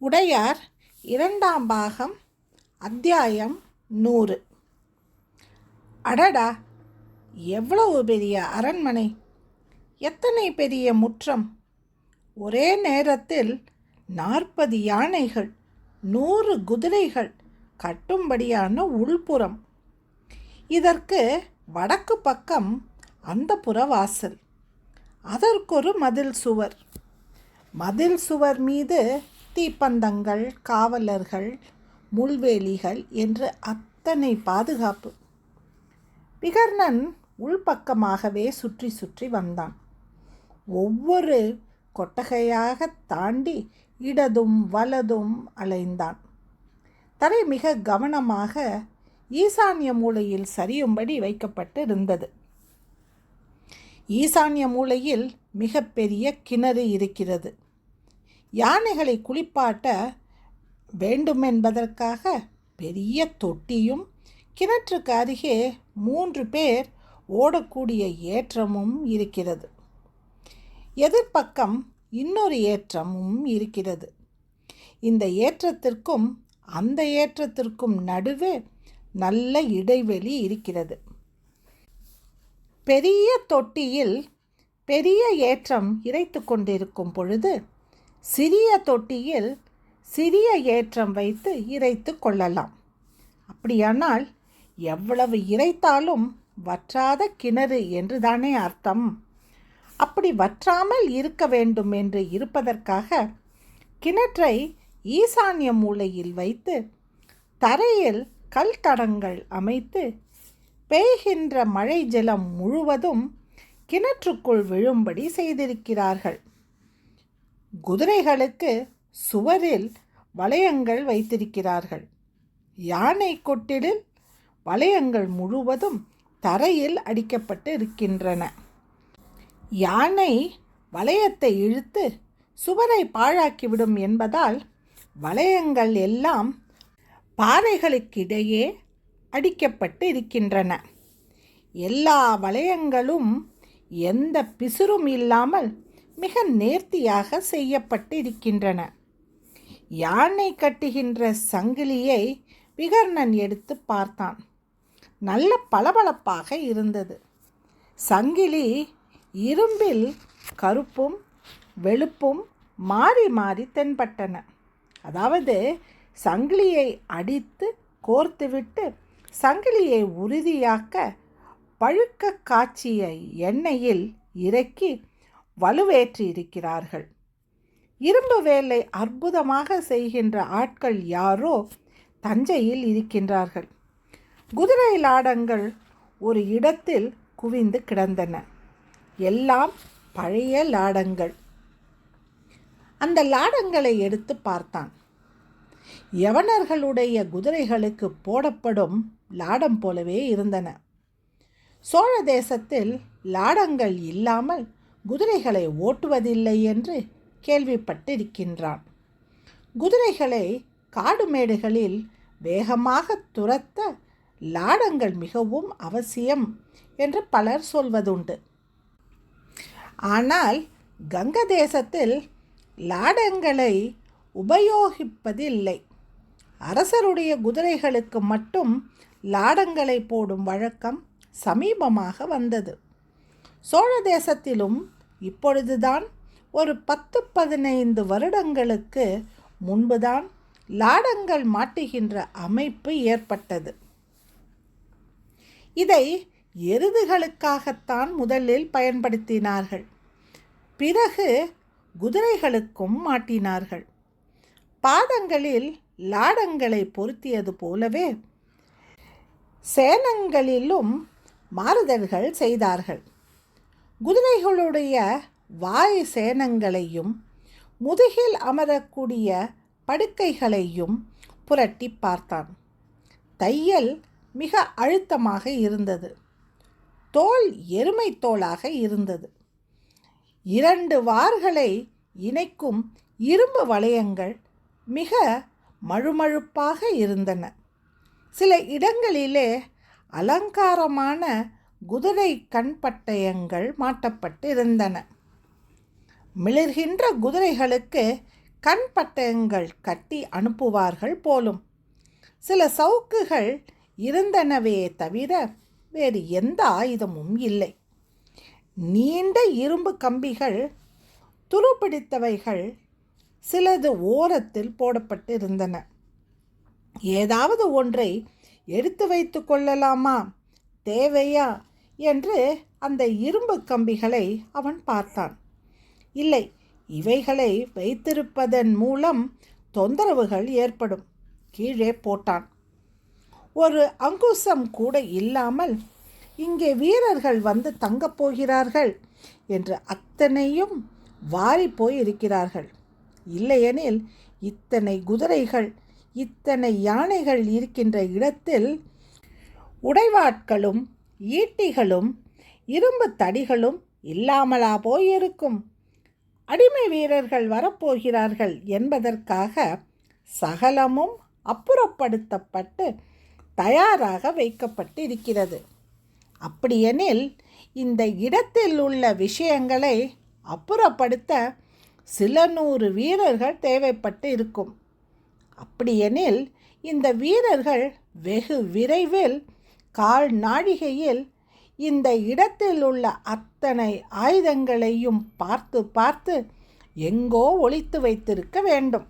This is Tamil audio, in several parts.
உடையார் இரண்டாம் பாகம் அத்தியாயம் நூறு. அடடா எவ்வளவு பெரிய அரண்மனை. எத்தனை பெரிய முற்றம். ஒரே நேரத்தில் நாற்பது யானைகள் நூறு குதிரைகள் கட்டும்படியான உள்புறம். இதற்கு வடக்கு பக்கம் அந்த புறவாசல். அதற்கொரு மதில் சுவர். மதில் சுவர் மீது தீப்பந்தங்கள் காவலர்கள் முள்வேலிகள் என்று அத்தனை பாதுகாப்பு. விகர்ணன் உள்பக்கமாகவே சுற்றி சுற்றி வந்தான். ஒவ்வொரு கொட்டகையாக தாண்டி இடதும் வலதும் அலைந்தான். தரை மிக கவனமாக ஈசான்ய மூலையில் சரியும்படி வைக்கப்பட்டு இருந்தது ஈசான்ய மூலையில் மிகப்பெரிய கிணறு இருக்கிறது. யானைகளை குளிப்பாட்ட வேண்டுமென்பதற்காக பெரிய தொட்டியும் கிணற்றுக்கு அருகே மூன்று பேர் ஓடக்கூடிய ஏற்றமும் இருக்கிறது. எதிர்ப்பக்கம் இன்னொரு ஏற்றமும் இருக்கிறது. இந்த ஏற்றத்திற்கும் அந்த ஏற்றத்திற்கும் நடுவே நல்ல இடைவெளி இருக்கிறது. பெரிய தொட்டியில் பெரிய ஏற்றம் இறைத்து கொண்டிருக்கும் பொழுது சிறிய தொட்டியில் சிறிய ஏற்றம் வைத்து இறைத்து கொள்ளலாம். அப்படியானால் எவ்வளவு இறைத்தாலும் வற்றாத கிணறு என்றுதானே அர்த்தம்? அப்படி வற்றாமல் இருக்க வேண்டும் என்று இருப்பதற்காக கிணற்றை ஈசான்ய மூலையில் வைத்து தரையில் கல் தடங்கள் அமைத்து பெய்கின்ற மழை ஜலம் முழுவதும் கிணற்றுக்குள் விழும்படி செய்திருக்கிறார்கள். குதிரைகளுக்கு சுவரில் வளையங்கள் வைத்திருக்கிறார்கள். யானை கொட்டிலில் வளையங்கள் முழுவதும் தரையில் அடிக்கப்பட்டு இருக்கின்றன. யானை வளையத்தை இழுத்து சுவரை பாழாக்கிவிடும் என்பதால் வளையங்கள் எல்லாம் பாறைகளுக்கிடையே அடிக்கப்பட்டு இருக்கின்றன. எல்லா வளையங்களும் எந்த பிசுறும் இல்லாமல் மிக நேர்த்தியாக செய்யப்பட்டிருக்கின்றன. யானை கட்டுகின்ற சங்கிலியை விகர்ணன் எடுத்து பார்த்தான். நல்ல பளபளப்பாக இருந்தது. சங்கிலி இரும்பில் கருப்பும் வெளுப்பும் மாறி மாறி தென்பட்டன. அதாவது சங்கிலியை அடித்து கோர்த்துவிட்டு சங்கிலியை உறுதியாக்க பழுக்க காய்ச்சிய எண்ணெயில் இறக்கி வலுவேற்றி இருக்கிறார்கள் இரும்பு வேலை அற்புதமாக செய்கின்ற ஆட்கள் யாரோ தஞ்சையில் இருக்கின்றார்கள். குதிரை லாடங்கள் ஒரு இடத்தில் குவிந்து கிடந்தன. எல்லாம் பழைய லாடங்கள். அந்த லாடங்களை எடுத்து பார்த்தான். யவனர்களுடைய குதிரைகளுக்கு போடப்படும் லாடம் போலவே இருந்தன. சோழ தேசத்தில் லாடங்கள் இல்லாமல் குதிரைகளை ஓட்டுவதில்லை என்று கேள்விப்பட்டிருக்கின்றான். குதிரைகளை காடு மேடுகளில் வேகமாக துரத்த லாடங்கள் மிகவும் அவசியம் என்று பலர் சொல்வதுண்டு. ஆனால் கங்க தேசத்தில் லாடங்களை உபயோகிப்பதில்லை. அரசருடைய குதிரைகளுக்கு மட்டும் லாடங்களை போடும் வழக்கம் சமீபமாக வந்தது. சோழ தேசத்திலும் இப்பொழுதுதான் ஒரு பத்து பதினைந்து வருடங்களுக்கு முன்புதான் லாடங்கள் மாட்டுகின்ற அமைப்பு ஏற்பட்டது. இதை எருதுகளுக்காகத்தான் முதலில் பயன்படுத்தினார்கள். பிறகு குதிரைகளுக்கும் மாட்டினார்கள். பாதங்களில் லாடங்களை பொருத்தியது போலவே சேனங்களிலும் மாறுதல்கள் செய்தார்கள். குதிரைகளுடைய வாய் சேனங்களையும் முதுகில் அமரக்கூடிய படுக்கைகளையும் புரட்டி பார்த்தான். தையல் மிக அழுத்தமாக இருந்தது. தோல் எருமை தோலாக இருந்தது. இரண்டு வார்களை இணைக்கும் இரும்பு வளையங்கள் மிக மழுமழுப்பாக இருந்தன. சில இடங்களிலே அலங்காரமான குதிரை கண்பட்டயங்கள் மாட்டப்பட்டு இருந்தன. மிளிர்கின்ற குதிரைகளுக்கு கண் பட்டயங்கள் கட்டி அனுப்புவார்கள் போலும். சில சவுக்குகள் இருந்தனவே தவிர வேறு எந்த ஆயுதமும் இல்லை. நீண்ட இரும்பு கம்பிகள் துருப்பிடித்தவைகள் சிலது ஓரத்தில் போடப்பட்டு இருந்தன. ஏதாவது ஒன்றை எடுத்து வைத்து கொள்ளலாமா? தேவையா? என்று அந்த இரும்பு கம்பிகளை அவன் பார்த்தான். இல்லை இவைகளை வைத்திருப்பதன் மூலம் தொந்தரவுகள் ஏற்படும். கீழே போட்டான். ஒரு அங்குசம் கூட இல்லாமல் இங்கே வீரர்கள் வந்து தங்கப் போகிறார்கள் என்று அத்தனையும் வாரி போய் இருக்கிறார்கள் இல்லையெனில் இத்தனை குதிரைகள் இத்தனை யானைகள் இருக்கின்ற இடத்தில் உடைவாட்களும் ஈட்டிகளும் இரும்பு தடிகளும் இல்லாமலா போயிருக்கும். அடிமை வீரர்கள் வரப்போகிறார்கள் என்பதற்காக சகலமும் அப்புறப்படுத்தப்பட்டு தயாராக வைக்கப்பட்டு இருக்கிறது அப்படியெனில் இந்த இடத்தில் உள்ள விஷயங்களை அப்புறப்படுத்த சில நூறு வீரர்கள் தேவைப்பட்டு இருக்கும் அப்படியெனில் இந்த வீரர்கள் வெகு விரைவில் கால் நாழிகையில் இந்த இடத்தில் உள்ள அத்தனை ஆயுதங்களையும் பார்த்து பார்த்து எங்கோ ஒழித்து வைத்திருக்க வேண்டும்.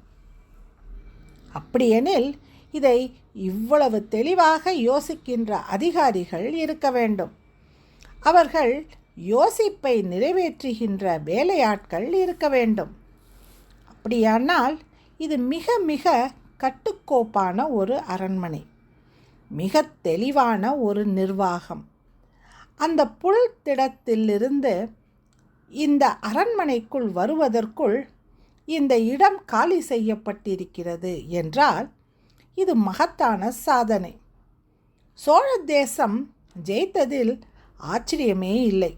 அப்படியெனில் இதை இவ்வளவு தெளிவாக யோசிக்கின்ற அதிகாரிகள் இருக்க வேண்டும். அவர்கள் யோசிப்பை நிறைவேற்றுகின்ற வேலையாட்கள் இருக்க வேண்டும். அப்படியானால் இது மிக மிக கட்டுக்கோப்பான ஒரு அரண்மனை. மிக தெளிவான ஒரு நிர்வாகம். அந்த புல் திடத்திலிருந்து இந்த அரண்மனைக்குள் வருவதற்குள் இந்த இடம் காலி செய்யப்பட்டிருக்கிறது என்றால் இது மகத்தான சாதனை. சோழ தேசம் ஜெயித்ததில் ஆச்சரியமே இல்லை.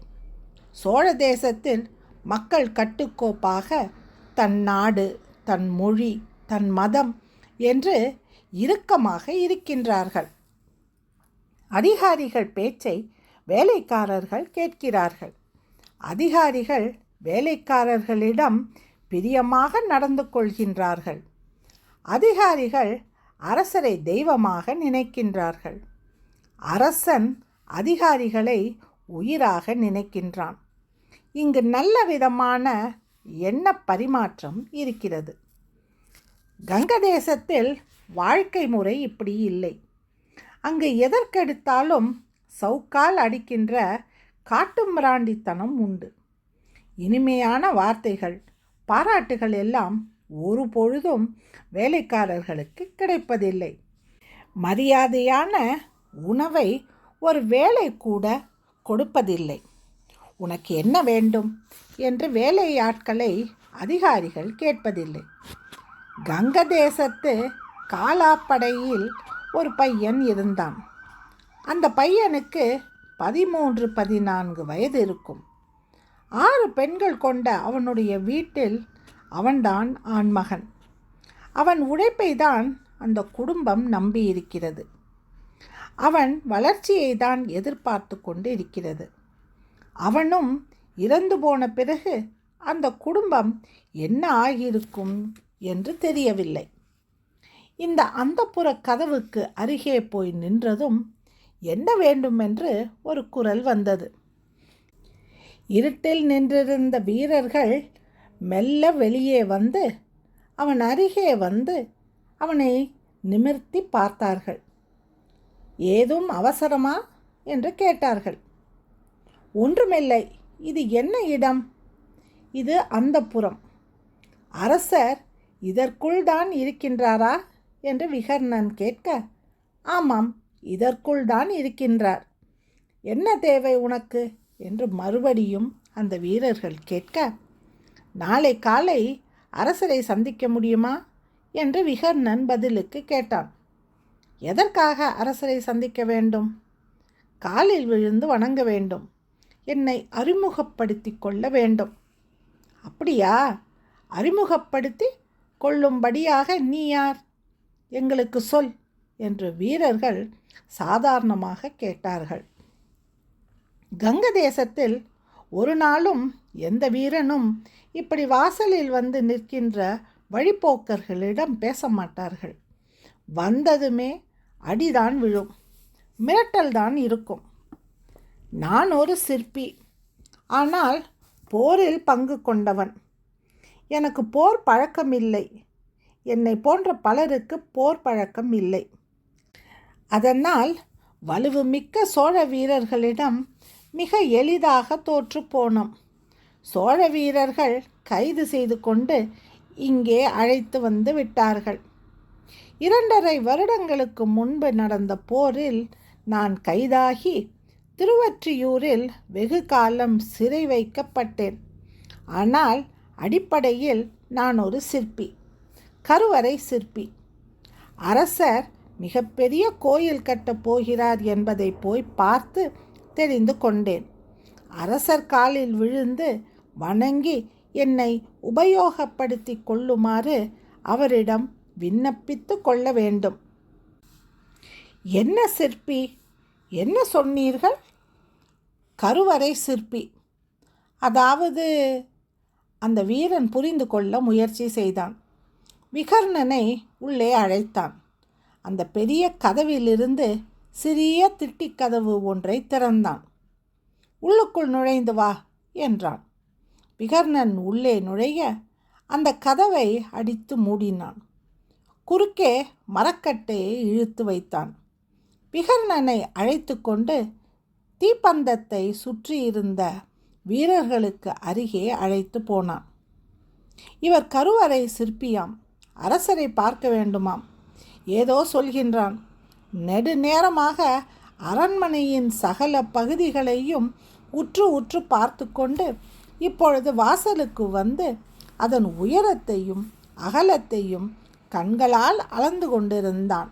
சோழ தேசத்தில் மக்கள் கட்டுக்கோப்பாக தன் நாடு தன் மொழி தன் மதம் என்று இறுக்கமாக இருக்கின்றார்கள். அதிகாரிகள் பேச்சை வேலைக்காரர்கள் கேட்கிறார்கள். அதிகாரிகள் வேலைக்காரர்களிடம் பிரியமாக நடந்து கொள்கின்றார்கள். அதிகாரிகள் அரசரை தெய்வமாக நினைக்கின்றார்கள். அரசன் அதிகாரிகளை உயிராக நினைக்கின்றான். இங்கு நல்ல விதமான எண்ண பரிமாற்றம் இருக்கிறது. கங்க தேசத்தில் வாழ்க்கை முறை இப்படி இல்லை. அங்கு எதற்கெடுத்தாலும் சவுக்கால் அடிக்கின்ற காட்டுமிராண்டித்தனம் உண்டு. இனிமையான வார்த்தைகள் பாராட்டுகள் எல்லாம் ஒரு பொழுதும் வேலைக்காரர்களுக்கு கிடைப்பதில்லை. மரியாதையான உணவை ஒரு வேலை கூட கொடுப்பதில்லை. உனக்கு என்ன வேண்டும்? என்று வேலையாட்களை அதிகாரிகள் கேட்பதில்லை. கங்க தேசத்து காலாப்படையில் ஒரு பையன் இருந்தான். அந்த பையனுக்கு பதிமூன்று பதினான்கு வயது இருக்கும். ஆறு பெண்கள் கொண்ட அவனுடைய வீட்டில் அவன்தான் ஆண்மகன். அவன் உழைப்பை தான் அந்த குடும்பம் நம்பியிருக்கிறது. அவன் வளர்ச்சியை தான் எதிர்பார்த்து கொண்டு இருக்கிறது அவனும் இறந்து போன பிறகு அந்த குடும்பம் என்ன ஆகியிருக்கும் என்று தெரியவில்லை. இந்த அந்தப்புற கதவுக்கு அருகே போய் நின்றதும் என்ன வேண்டுமென்று ஒரு குரல் வந்தது. இருட்டில் நின்றிருந்த வீரர்கள் மெல்ல வெளியே வந்து அவன் அருகே வந்து அவனை நிமிர்த்தி பார்த்தார்கள். ஏதும் அவசரமா? என்று கேட்டார்கள். ஒன்றுமில்லை இது என்ன இடம்? இது அந்த புறம் அரசர் இதற்குள் தான் இருக்கின்றாரா? என்று விகர்ணன் கேட்க ஆமாம் இதற்குள் தான் இருக்கின்றார். என்ன தேவை உனக்கு? என்று மறுபடியும் அந்த வீரர்கள் கேட்க நாளை காலை அரசரை சந்திக்க முடியுமா? என்று விகர்ணன் பதிலுக்கு கேட்டான். எதற்காக அரசரை சந்திக்க வேண்டும்? காலில் விழுந்து வணங்க வேண்டும். என்னை அறிமுகப்படுத்தி கொள்ள வேண்டும். அப்படியா? அறிமுகப்படுத்தி கொள்ளும்படியாக நீ யார்? எங்களுக்கு சொல் என்று வீரர்கள் சாதாரணமாக கேட்டார்கள். கங்க தேசத்தில் ஒரு நாளும் எந்த வீரனும் இப்படி வாசலில் வந்து நிற்கின்ற வழிப்போக்கர்களிடம் பேச மாட்டார்கள். வந்ததுமே அடிதான் விழும் மிரட்டல் தான் இருக்கும். நான் ஒரு சிற்பி ஆனால் போரில் பங்கு கொண்டவன். எனக்கு போர் பழக்கம் இல்லை என்னை போன்ற பலருக்கு போர் பழக்கம் இல்லை. அதனால் வலுவுமிக்க சோழ வீரர்களிடம் மிக எளிதாக தோற்று போனோம். சோழ வீரர்கள் கைது செய்து கொண்டு இங்கே அழைத்து வந்து விட்டார்கள். இரண்டரை வருடங்களுக்கு முன்பு நடந்த போரில் நான் கைதாகி திருவற்றியூரில் வெகு காலம் சிறை வைக்கப்பட்டேன். ஆனால் அடிப்படையில் நான் ஒரு சிற்பி. கருவறை சிற்பி. அரசர் மிகப்பெரிய கோயில் கட்டப் போகிறார் என்பதை போய் பார்த்து தெரிந்து கொண்டேன். அரசர் காலில் விழுந்து வணங்கி என்னை உபயோகப்படுத்தி கொள்ளுமாறு அவரிடம் விண்ணப்பித்து கொள்ள வேண்டும். என்ன சிற்பி? என்ன சொன்னீர்கள்? கருவறை சிற்பி. அதாவது அந்த வீரன் புரிந்து கொள்ள முயற்சி செய்தான். விகர்ணனை உள்ளே அழைத்தான். அந்த பெரிய கதவிலிருந்து சிறிய திட்டிக் கதவு ஒன்றை திறந்தான். உள்ளுக்குள் நுழைந்து வா என்றான். விகர்ணன் உள்ளே நுழைய அந்த கதவை அடித்து மூடினான். குறுக்கே மரக்கட்டையை இழுத்து வைத்தான். விகர்ணனை அழைத்து கொண்டு தீப்பந்தத்தை சுற்றியிருந்த வீரர்களுக்கு அருகே அழைத்து போனான். இவர் கருவறை சிற்பியாம். அரசரை பார்க்க வேண்டுமாம். ஏதோ சொல்கின்றான். நெடுநேரமாக அரண்மனையின் சகல பகுதிகளையும் உற்று உற்று பார்த்து கொண்டு இப்பொழுது வாசலுக்கு வந்து அதன் உயரத்தையும் அகலத்தையும் கண்களால் அளந்து கொண்டிருந்தான்.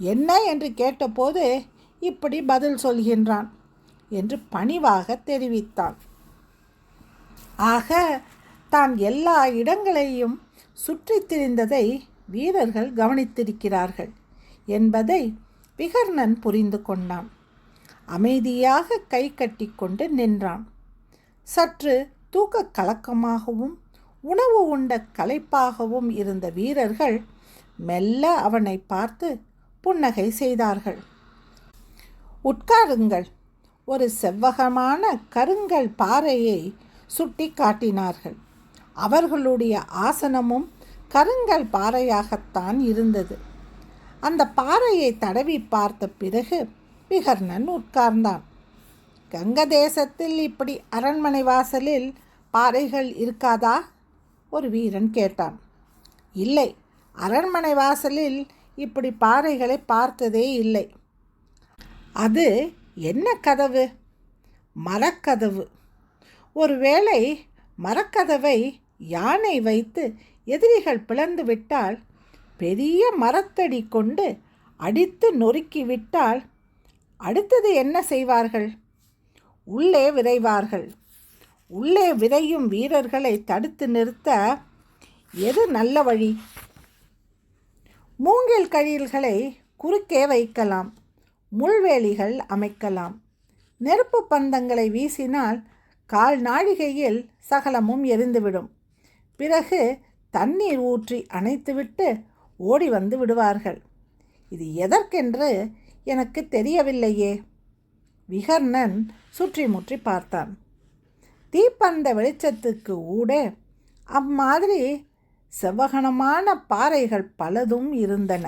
என்ன என்று கேட்டபோது இப்படி பதில் சொல்கின்றான் என்று பணிவாக தெரிவித்தான். ஆக தான் எல்லா இடங்களையும் சுற்றித் திரிந்ததை வீரர்கள் கவனித்திருக்கிறார்கள் என்பதை விகர்ணன் புரிந்து கொண்டான். அமைதியாக கை கட்டி கொண்டு நின்றான். சற்று தூக்க கலக்கமாகவும் உணவு உண்ட களைப்பாகவும் இருந்த வீரர்கள் மெல்ல அவனை பார்த்து புன்னகை செய்தார்கள். உட்காருங்கள். ஒரு செவ்வகமான கருங்கல் பாறையை சுட்டி காட்டினார்கள். அவர்களுடைய ஆசனமும் கருங்கல் பாறையாகத்தான் இருந்தது. அந்த பாறையை தடவி பார்த்த பிறகு விகர்ணன் உட்கார்ந்தான். கங்க தேசத்தில் இப்படி அரண்மனை வாசலில் பாறைகள் இருக்காதா? ஒரு வீரன் கேட்டான். இல்லை அரண்மனை வாசலில் இப்படி பாறைகளை பார்த்ததே இல்லை. அது என்ன கதவு? மரக்கதவு. ஒருவேளை மரக்கதவை யானை வைத்து எதிரிகள் பிளந்து விட்டால் பெரிய மரத்தடி கொண்டு அடித்து நொறுக்கி விட்டால் அடுத்தது என்ன செய்வார்கள்? உள்ளே விரைவார்கள். உள்ளே விரையும் வீரர்களை தடுத்து நிறுத்த எது நல்ல வழி? மூங்கில் கழில்களை குறுக்கே வைக்கலாம். முள்வேலிகள் அமைக்கலாம். நெருப்பு பந்தங்களை வீசினால் கால் நாழிகையில் சகலமும் எரிந்துவிடும். பிறகு தண்ணீர் ஊற்றி அணைத்துவிட்டு ஓடி வந்து விடுவார்கள். இது எதற்கென்று எனக்கு தெரியவில்லையே. விகர்ணன் சுற்றி முற்றி பார்த்தான். தீப்பந்த வெளிச்சத்துக்கு ஊடே அம்மாதிரி செவ்வகனமான பாறைகள் பலதும் இருந்தன.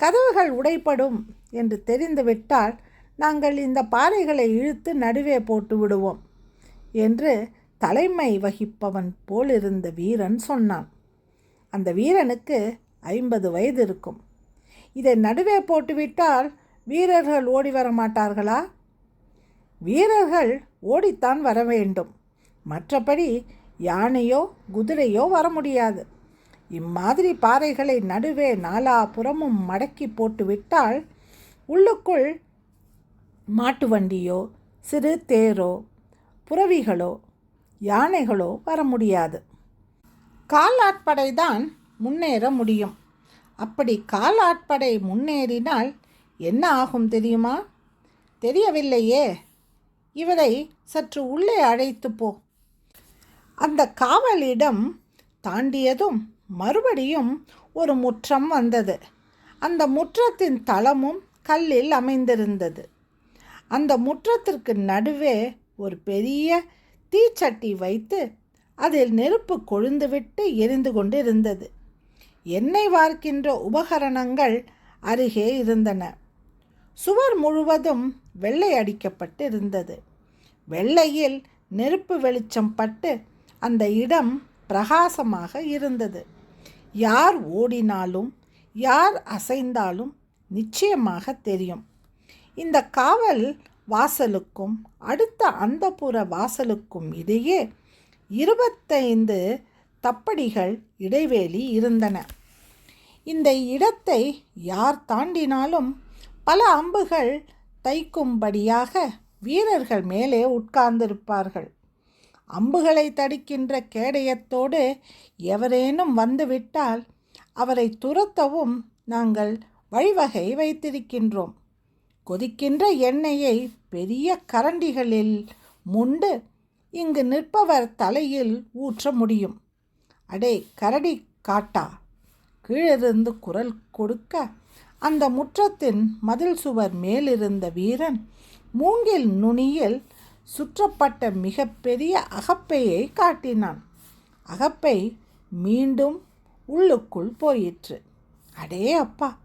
கதவுகள் உடைப்படும் என்று தெரிந்துவிட்டால் நாங்கள் இந்த பாறைகளை இழுத்து நடுவே போட்டு விடுவோம் என்று தலைமை வகிப்பவன் போலிருந்த வீரன் சொன்னான். அந்த வீரனுக்கு ஐம்பது வயது இருக்கும். இதை நடுவே போட்டுவிட்டால் வீரர்கள் ஓடி வர மாட்டார்களா? வீரர்கள் ஓடித்தான் வர வேண்டும். மற்றபடி யானையோ குதிரையோ வர முடியாது. இம்மாதிரி பாறைகளை நடுவே நாலாபுறமும் மடக்கி போட்டுவிட்டால் உள்ளுக்குள் மாட்டு வண்டியோ சிறு தேரோ புறவிகளோ யானைகளோ வர முடியாது காலாட்படை தான் முன்னேற முடியும். அப்படி காலாட்படை முன்னேறினால் என்ன ஆகும் தெரியுமா? தெரியவில்லையே. இவரை சற்று உள்ளே அழைத்து போ. அந்த காவலிடம் தாண்டியதும் மறுபடியும் ஒரு முற்றம் வந்தது. அந்த முற்றத்தின் தளமும் கல்லில் அமைந்திருந்தது. அந்த முற்றத்திற்கு நடுவே ஒரு பெரிய தீச்சட்டி வைத்து அதில் நெருப்பு கொழுந்துவிட்டு எரிந்து கொண்டு இருந்தது எண்ணெய் வார்க்கின்ற உபகரணங்கள் அருகே இருந்தன. சுவர் முழுவதும் வெள்ளை அடிக்கப்பட்டு இருந்தது வெள்ளையில் நெருப்பு வெளிச்சம் பட்டு அந்த இடம் பிரகாசமாக இருந்தது. யார் ஓடினாலும் யார் அசைந்தாலும் நிச்சயமாக தெரியும். இந்த காவல் வாசலுக்கும் அடுத்த அந்தப்புற வாசலுக்கும் இடையே இருபத்தைந்து தப்படிகள் இடைவேளி இருந்தன. இந்த இடத்தை யார் தாண்டினாலும் பல அம்புகள் தைக்கும்படியாக வீரர்கள் மேலே உட்கார்ந்திருப்பார்கள். அம்புகளை தடுக்கின்ற கேடயத்தோடு எவரேனும் வந்துவிட்டால் அவரை துரத்தவும் நாங்கள் வழிவகை வைத்திருக்கின்றோம். கொதிக்கின்ற எண்ணெயை பெரிய கரண்டிகளில் முண்டு இங்கு நிற்பவர் தலையில் ஊற்ற முடியும். அடே கரடி காட்டா. கீழிருந்து குரல் கொடுக்க அந்த முற்றத்தின் மதில் சுவர் மேலிருந்த வீரன் மூங்கில் நுனியில் சுற்றப்பட்ட மிகப்பெரிய அகப்பையை காட்டினான். அகப்பை மீண்டும் உள்ளுக்குள் போயிற்று. அடே அப்பா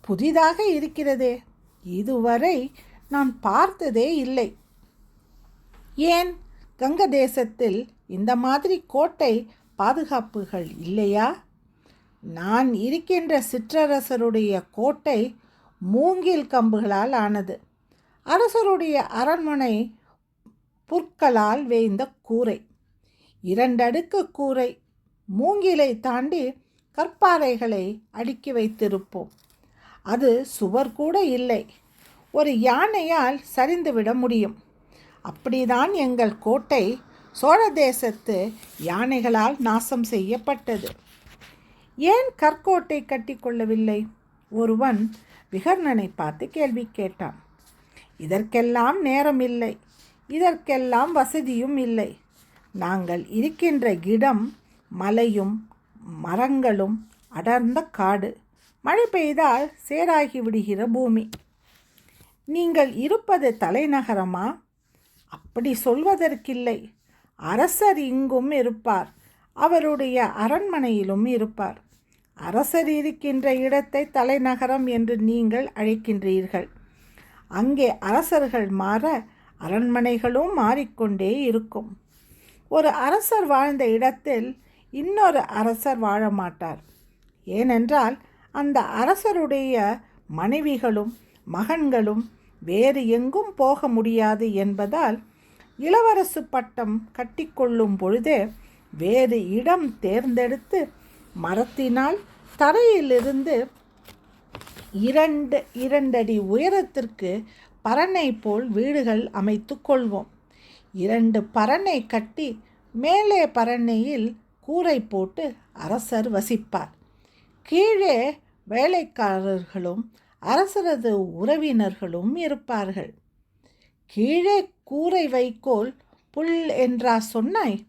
புதிதாக இருக்கிறதே. இதுவரை நான் பார்த்ததே இல்லை. ஏன்? கங்க தேசத்தில் இந்த மாதிரி கோட்டை பாதுகாப்புகள் இல்லையா? நான் இருக்கின்ற சிற்றரசருடைய கோட்டை மூங்கில் கம்புகளால் ஆனது. அரசருடைய அரண்மனை புற்களால் வேய்ந்த கூரை. இரண்டடுக்கு கூரை. மூங்கிலை தாண்டி கற்பாறைகளை அடுக்கி வைத்திருப்போம். அது சுவர் கூட இல்லை. ஒரு யானையால் சரிந்துவிட முடியும். அப்படிதான் எங்கள் கோட்டை சோழ தேசத்து யானைகளால் நாசம் செய்யப்பட்டது. ஏன் கற்கோட்டை கட்டிக்கொள்ளவில்லை ஒருவன் விகர்ணனை பார்த்து கேள்வி கேட்டான். இதற்கெல்லாம் நேரம் இல்லை. இதற்கெல்லாம் வசதியும் இல்லை. நாங்கள் இருக்கின்ற இடம் மலையும் மரங்களும் அடர்ந்த காடு. மழை பெய்தால் சேராகி விடுகிற பூமி. நீங்கள் இருப்பது தலைநகரமா? அப்படி சொல்வதற்கில்லை. அரசர் இங்கும் இருப்பார். அவருடைய அரண்மனையிலும் இருப்பார். அரசர் இருக்கின்ற இடத்தை தலைநகரம் என்று நீங்கள் அழைக்கின்றீர்கள். அங்கே அரசர்கள் மாற அரண்மனைகளும் மாறிக்கொண்டே இருக்கும். ஒரு அரசர் வாழ்ந்த இடத்தில் இன்னொரு அரசர் வாழ மாட்டார் ஏனென்றால் அந்த அரசருடைய மனைவிகளும் மகன்களும் வேறு எங்கும் போக முடியாது என்பதால் இளவரசு பட்டம் கட்டிக்கொள்ளும் பொழுதே வேறு இடம் தேர்ந்தெடுத்து மரத்தினால் தரையிலிருந்து இரண்டு இரண்டடி உயரத்திற்கு பறனை போல் வீடுகள் அமைத்து கொள்வோம். இரண்டு பறனை கட்டி மேலே பறனையில் கூரை போட்டு அரசர் வசிப்பார். கீழே வேலைக்காரர்களும் அரசரது உறவினர்களும் இருப்பார்கள். கீழே கூரை வைக்கோல் புல் என்றா சொன்னாய்?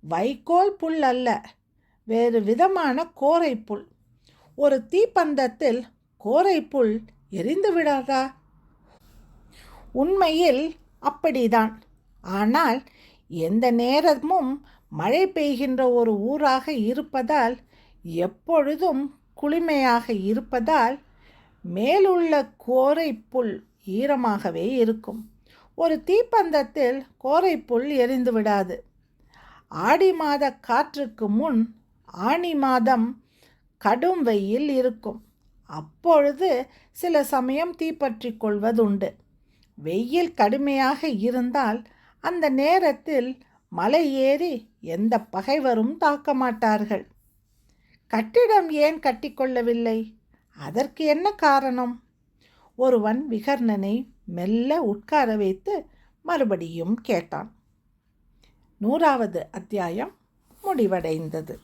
வைக்கோல் புல் அல்ல வேறு விதமான கோரை புல். ஒரு தீப்பந்தத்தில் கோரை புல் எரிந்து விடாதா? உண்மையில் அப்படிதான். ஆனால் எந்த நேரமும் மழை பெய்கின்ற ஒரு ஊராக இருப்பதால் எப்பொழுதும் குளிமையாக இருப்பதால் மேலுள்ள கோரை புல் ஈரமாகவே இருக்கும். ஒரு தீப்பந்தத்தில் கோரை புல் எரிந்து விடாது. ஆடி மாத காற்றுக்கு முன் ஆணி மாதம் கடும் வெயில் இருக்கும். அப்பொழுது சில சமயம் தீப்பற்றி கொள்வதுண்டு. வெயில் கடுமையாக இருந்தால் அந்த நேரத்தில் மலை ஏறி எந்த பகைவரும் தாக்க மாட்டார்கள். கட்டிடம் ஏன் கட்டிக்கொள்ளவில்லை அதற்கு என்ன காரணம்? ஒருவன் விகர்ணனை மெல்ல உட்கார வைத்து மறுபடியும் கேட்டான். நூறாவது அத்தியாயம் முடிவடைந்தது.